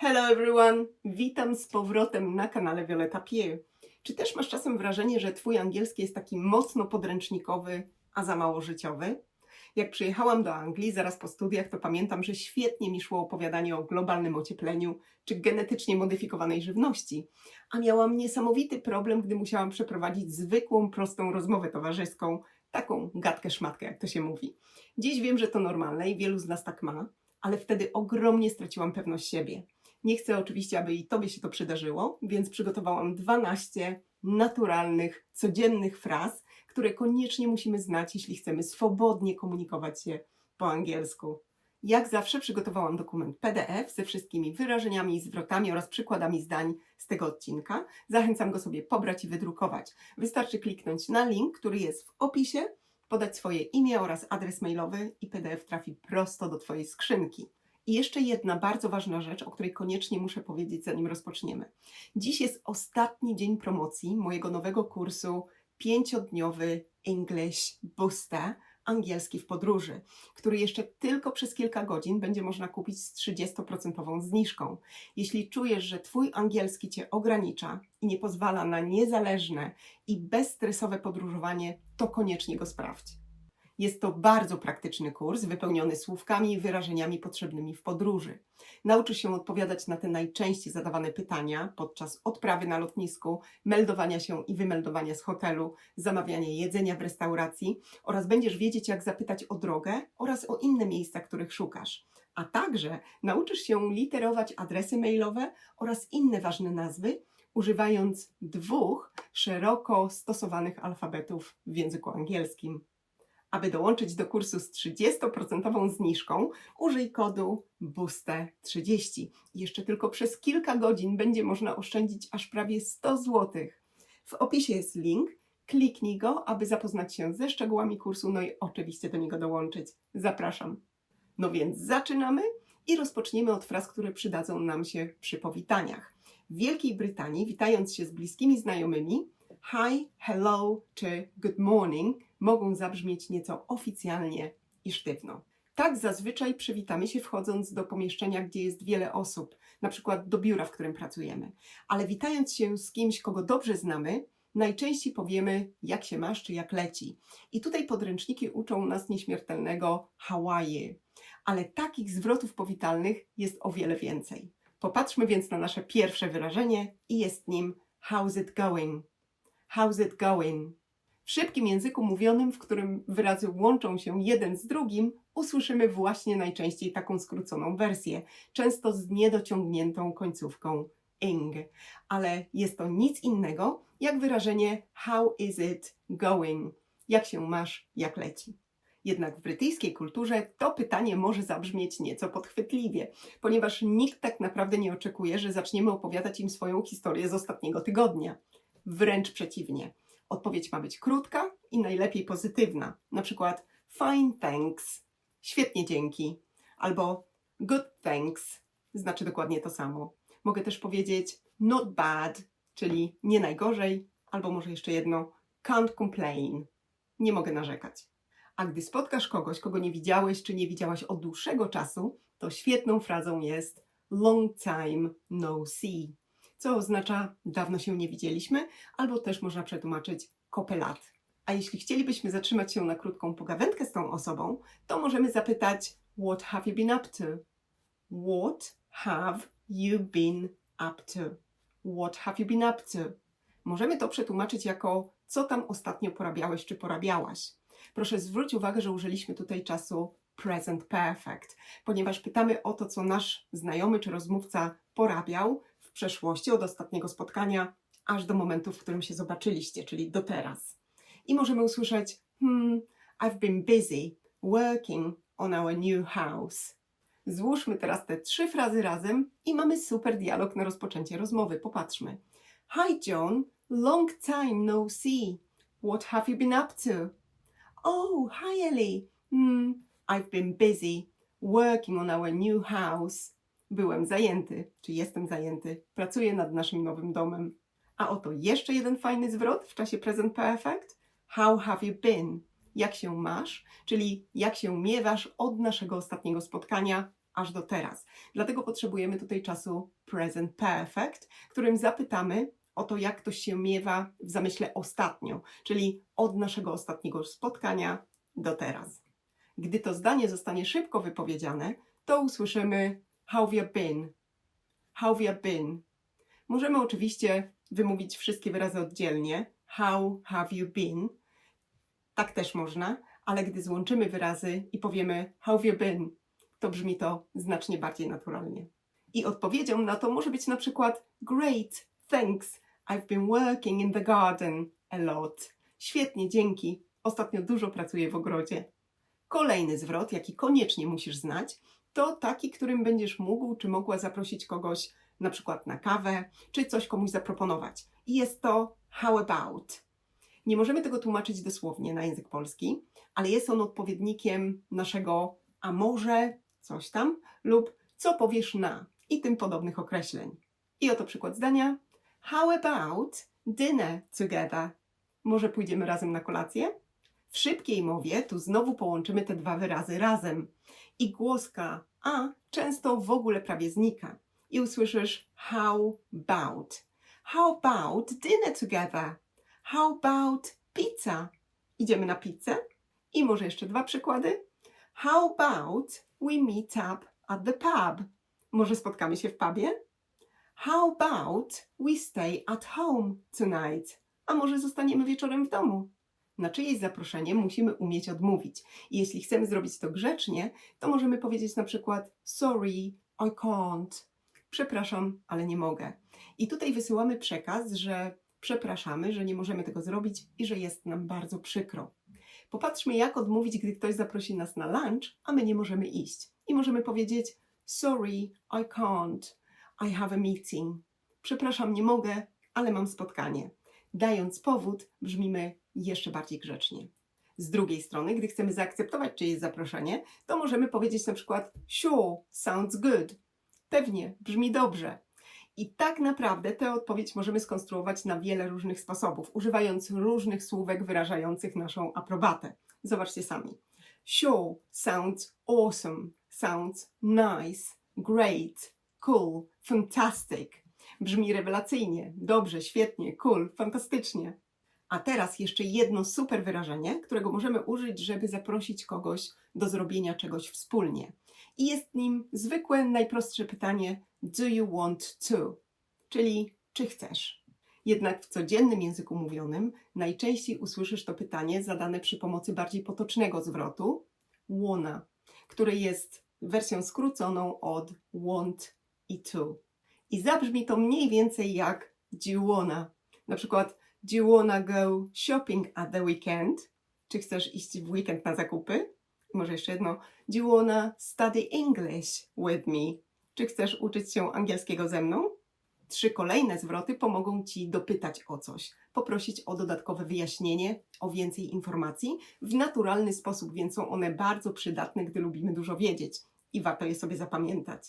Hello everyone! Witam z powrotem na kanale Violeta Pie. Czy też masz czasem wrażenie, że Twój angielski jest taki mocno podręcznikowy, a za mało życiowy? Jak przyjechałam do Anglii zaraz po studiach, to pamiętam, że świetnie mi szło opowiadanie o globalnym ociepleniu czy genetycznie modyfikowanej żywności, a miałam niesamowity problem, gdy musiałam przeprowadzić zwykłą, prostą rozmowę towarzyską, taką gadkę-szmatkę, jak to się mówi. Dziś wiem, że to normalne i wielu z nas tak ma, ale wtedy ogromnie straciłam pewność siebie. Nie chcę oczywiście, aby i Tobie się to przydarzyło, więc przygotowałam 12 naturalnych, codziennych fraz, które koniecznie musimy znać, jeśli chcemy swobodnie komunikować się po angielsku. Jak zawsze przygotowałam dokument PDF ze wszystkimi wyrażeniami zwrotami oraz przykładami zdań z tego odcinka. Zachęcam go sobie pobrać i wydrukować. Wystarczy kliknąć na link, który jest w opisie, podać swoje imię oraz adres mailowy i PDF trafi prosto do Twojej skrzynki. I jeszcze jedna bardzo ważna rzecz, o której koniecznie muszę powiedzieć, zanim rozpoczniemy. Dziś jest ostatni dzień promocji mojego nowego kursu pięciodniowy English Booster angielski w podróży, który jeszcze tylko przez kilka godzin będzie można kupić z 30% zniżką. Jeśli czujesz, że Twój angielski Cię ogranicza i nie pozwala na niezależne i bezstresowe podróżowanie, to koniecznie go sprawdź. Jest to bardzo praktyczny kurs, wypełniony słówkami i wyrażeniami potrzebnymi w podróży. Nauczysz się odpowiadać na te najczęściej zadawane pytania podczas odprawy na lotnisku, meldowania się i wymeldowania z hotelu, zamawiania jedzenia w restauracji oraz będziesz wiedzieć, jak zapytać o drogę oraz o inne miejsca, których szukasz. A także nauczysz się literować adresy mailowe oraz inne ważne nazwy, używając dwóch szeroko stosowanych alfabetów w języku angielskim. Aby dołączyć do kursu z 30% zniżką, użyj kodu BOOSTE30. Jeszcze tylko przez kilka godzin będzie można oszczędzić aż prawie 100 zł. W opisie jest link, kliknij go, aby zapoznać się ze szczegółami kursu, no i oczywiście do niego dołączyć. Zapraszam. No więc zaczynamy i rozpoczniemy od fraz, które przydadzą nam się przy powitaniach. W Wielkiej Brytanii, witając się z bliskimi znajomymi, hi, hello czy good morning mogą zabrzmieć nieco oficjalnie i sztywno. Tak zazwyczaj przywitamy się wchodząc do pomieszczenia, gdzie jest wiele osób, na przykład do biura, w którym pracujemy. Ale witając się z kimś, kogo dobrze znamy, najczęściej powiemy jak się masz czy jak leci. I tutaj podręczniki uczą nas nieśmiertelnego you. Ale takich zwrotów powitalnych jest o wiele więcej. Popatrzmy więc na nasze pierwsze wyrażenie i jest nim how's it going? How's it going? W szybkim języku mówionym, w którym wyrazy łączą się jeden z drugim, usłyszymy właśnie najczęściej taką skróconą wersję, często z niedociągniętą końcówką ing. Ale jest to nic innego jak wyrażenie how is it going? Jak się masz, jak leci? Jednak w brytyjskiej kulturze to pytanie może zabrzmieć nieco podchwytliwie, ponieważ nikt tak naprawdę nie oczekuje, że zaczniemy opowiadać im swoją historię z ostatniego tygodnia. Wręcz przeciwnie. Odpowiedź ma być krótka i najlepiej pozytywna. Na przykład fine thanks, świetnie dzięki, albo good thanks, znaczy dokładnie to samo. Mogę też powiedzieć not bad, czyli nie najgorzej, albo może jeszcze jedno can't complain, nie mogę narzekać. A gdy spotkasz kogoś, kogo nie widziałeś czy nie widziałaś od dłuższego czasu, to świetną frazą jest long time no see co oznacza dawno się nie widzieliśmy, albo też można przetłumaczyć kopę lat. A jeśli chcielibyśmy zatrzymać się na krótką pogawędkę z tą osobą, to możemy zapytać What have you been up to? What have you been up to? What have you been up to? Możemy to przetłumaczyć jako co tam ostatnio porabiałeś czy porabiałaś. Proszę zwróć uwagę, że użyliśmy tutaj czasu present perfect, ponieważ pytamy o to, co nasz znajomy czy rozmówca porabiał przeszłości, od ostatniego spotkania, aż do momentu, w którym się zobaczyliście, czyli do teraz. I możemy usłyszeć: Hmm, I've been busy working on our new house. Złóżmy teraz te trzy frazy razem i mamy super dialog na rozpoczęcie rozmowy. Popatrzmy. Hi John, long time no see. What have you been up to? Oh, hi Ellie. Hmm, I've been busy working on our new house. Byłem zajęty, czy jestem zajęty, pracuję nad naszym nowym domem. A oto jeszcze jeden fajny zwrot w czasie present perfect. How have you been? Jak się masz? Czyli jak się miewasz od naszego ostatniego spotkania aż do teraz. Dlatego potrzebujemy tutaj czasu present perfect, którym zapytamy o to, jak ktoś się miewa w zamyśle ostatnio, czyli od naszego ostatniego spotkania do teraz. Gdy to zdanie zostanie szybko wypowiedziane, to usłyszymy How have you been? How have you been? Możemy oczywiście wymówić wszystkie wyrazy oddzielnie. How have you been? Tak też można, ale gdy złączymy wyrazy i powiemy How have you been? To brzmi to znacznie bardziej naturalnie. I odpowiedzią na to może być na przykład Great, thanks. I've been working in the garden a lot. Świetnie, dzięki. Ostatnio dużo pracuję w ogrodzie. Kolejny zwrot, jaki koniecznie musisz znać, to taki, którym będziesz mógł czy mogła zaprosić kogoś na przykład na kawę, czy coś komuś zaproponować. I jest to how about. Nie możemy tego tłumaczyć dosłownie na język polski, ale jest on odpowiednikiem naszego a może coś tam lub co powiesz na i tym podobnych określeń. I oto przykład zdania. How about dinner together? Może pójdziemy razem na kolację? W szybkiej mowie tu znowu połączymy te dwa wyrazy razem i głoska a często w ogóle prawie znika i usłyszysz how about. How about dinner together? How about pizza? Idziemy na pizzę? I może jeszcze dwa przykłady. How about we meet up at the pub? Może spotkamy się w pubie? How about we stay at home tonight? A może zostaniemy wieczorem w domu? Na czyjeś zaproszenie musimy umieć odmówić. I jeśli chcemy zrobić to grzecznie, to możemy powiedzieć na przykład sorry, I can't. Przepraszam, ale nie mogę. I tutaj wysyłamy przekaz, że przepraszamy, że nie możemy tego zrobić i że jest nam bardzo przykro. Popatrzmy, jak odmówić, gdy ktoś zaprosi nas na lunch, a my nie możemy iść. I możemy powiedzieć sorry, I can't. I have a meeting. Przepraszam, nie mogę, ale mam spotkanie. Dając powód, brzmimy jeszcze bardziej grzecznie. Z drugiej strony, gdy chcemy zaakceptować czyjeś zaproszenie, to możemy powiedzieć na przykład sure, sounds good. Pewnie, brzmi dobrze. I tak naprawdę tę odpowiedź możemy skonstruować na wiele różnych sposobów, używając różnych słówek wyrażających naszą aprobatę. Zobaczcie sami. Sure sounds awesome, sounds nice, great, cool, fantastic. Brzmi rewelacyjnie, dobrze, świetnie, cool, fantastycznie. A teraz jeszcze jedno super wyrażenie, którego możemy użyć, żeby zaprosić kogoś do zrobienia czegoś wspólnie. I jest nim zwykłe, najprostsze pytanie: Do you want to? Czyli czy chcesz? Jednak w codziennym języku mówionym najczęściej usłyszysz to pytanie zadane przy pomocy bardziej potocznego zwrotu wanna, który jest wersją skróconą od want i to. I zabrzmi to mniej więcej jak do you wanna. Na przykład do you wanna go shopping at the weekend? Czy chcesz iść w weekend na zakupy? Może jeszcze jedno. Do you wanna study English with me? Czy chcesz uczyć się angielskiego ze mną? Trzy kolejne zwroty pomogą Ci dopytać o coś, poprosić o dodatkowe wyjaśnienie, o więcej informacji w naturalny sposób, więc są one bardzo przydatne, gdy lubimy dużo wiedzieć i warto je sobie zapamiętać.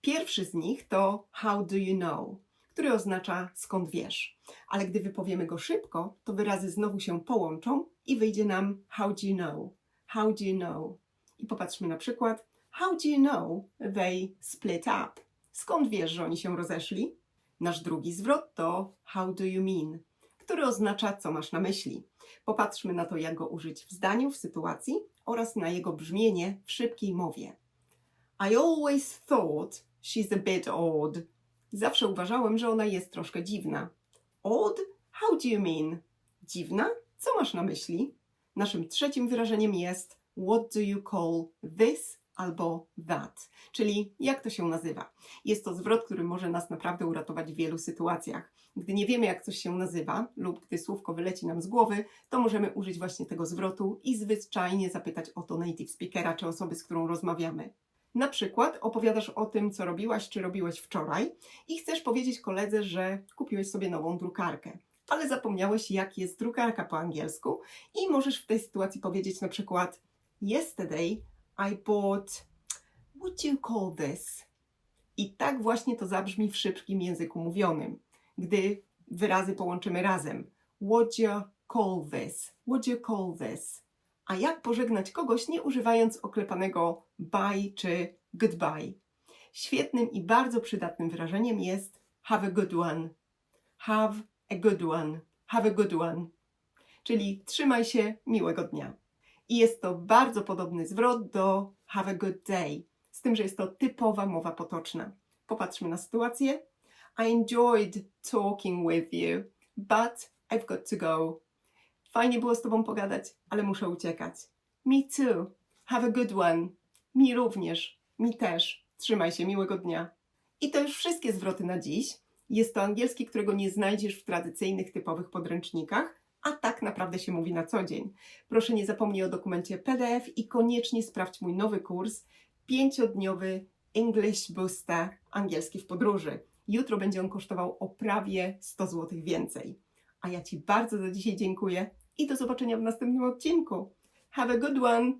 Pierwszy z nich to How do you know? Który oznacza skąd wiesz. Ale gdy wypowiemy go szybko, to wyrazy znowu się połączą i wyjdzie nam How do you know? How do you know? I popatrzmy na przykład How do you know they split up? Skąd wiesz, że oni się rozeszli? Nasz drugi zwrot to How do you mean? który oznacza co masz na myśli. Popatrzmy na to, jak go użyć w zdaniu, w sytuacji oraz na jego brzmienie w szybkiej mowie. I always thought she's a bit odd. Zawsze uważałem, że ona jest troszkę dziwna. Odd? How do you mean? Dziwna? Co masz na myśli? Naszym trzecim wyrażeniem jest What do you call this albo that? Czyli jak to się nazywa? Jest to zwrot, który może nas naprawdę uratować w wielu sytuacjach. Gdy nie wiemy, jak coś się nazywa, lub gdy słówko wyleci nam z głowy, to możemy użyć właśnie tego zwrotu i zwyczajnie zapytać o to native speakera czy osoby, z którą rozmawiamy. Na przykład opowiadasz o tym, co robiłaś czy robiłeś wczoraj i chcesz powiedzieć koledze, że kupiłeś sobie nową drukarkę, ale zapomniałeś, jak jest drukarka po angielsku i możesz w tej sytuacji powiedzieć na przykład Yesterday I bought, what you call this? I tak właśnie to zabrzmi w szybkim języku mówionym, gdy wyrazy połączymy razem. What you call this? What you call this? A jak pożegnać kogoś nie używając oklepanego by czy goodbye. Świetnym i bardzo przydatnym wyrażeniem jest have a good one. Have a good one. Have a good one. Czyli trzymaj się, miłego dnia. I jest to bardzo podobny zwrot do have a good day, z tym, że jest to typowa mowa potoczna. Popatrzmy na sytuację. I enjoyed talking with you, but I've got to go. Fajnie było z Tobą pogadać, ale muszę uciekać. Me too. Have a good one. Mi również. Mi też. Trzymaj się, miłego dnia. I to już wszystkie zwroty na dziś. Jest to angielski, którego nie znajdziesz w tradycyjnych, typowych podręcznikach, a tak naprawdę się mówi na co dzień. Proszę nie zapomnij o dokumencie PDF i koniecznie sprawdź mój nowy kurs, pięciodniowy English Booster angielski w podróży. Jutro będzie on kosztował o prawie 100 zł więcej. A ja Ci bardzo za dzisiaj dziękuję i do zobaczenia w następnym odcinku. Have a good one!